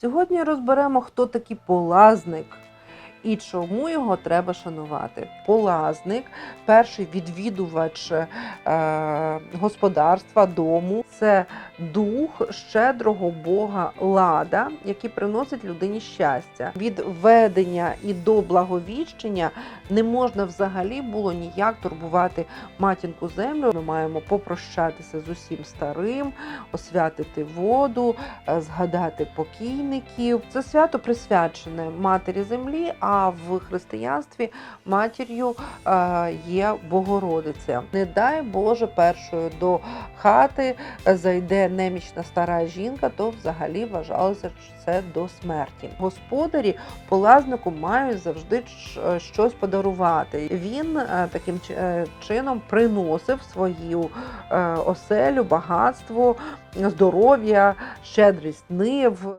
Сьогодні розберемо, хто такий полазник і чому його треба шанувати. Полазник, перший відвідувач е, господарства, дому, це дух щедрого Бога Лада, який приносить людині щастя. Від ведення і до благовіщення не можна взагалі було ніяк турбувати матінку землю. Ми маємо попрощатися з усім старим, освятити воду, е, згадати покійників. Це свято присвячене матері землі. А в християнстві матір'ю е, є Богородиця. Не дай Боже, першою до хати е, немічна стара жінка, то взагалі вважалося, що це до смерті. Господарі полазнику мають завжди е, щось подарувати. Він е, таким е, чином приносив свою оселю, багатство, здоров'я, щедрість нив.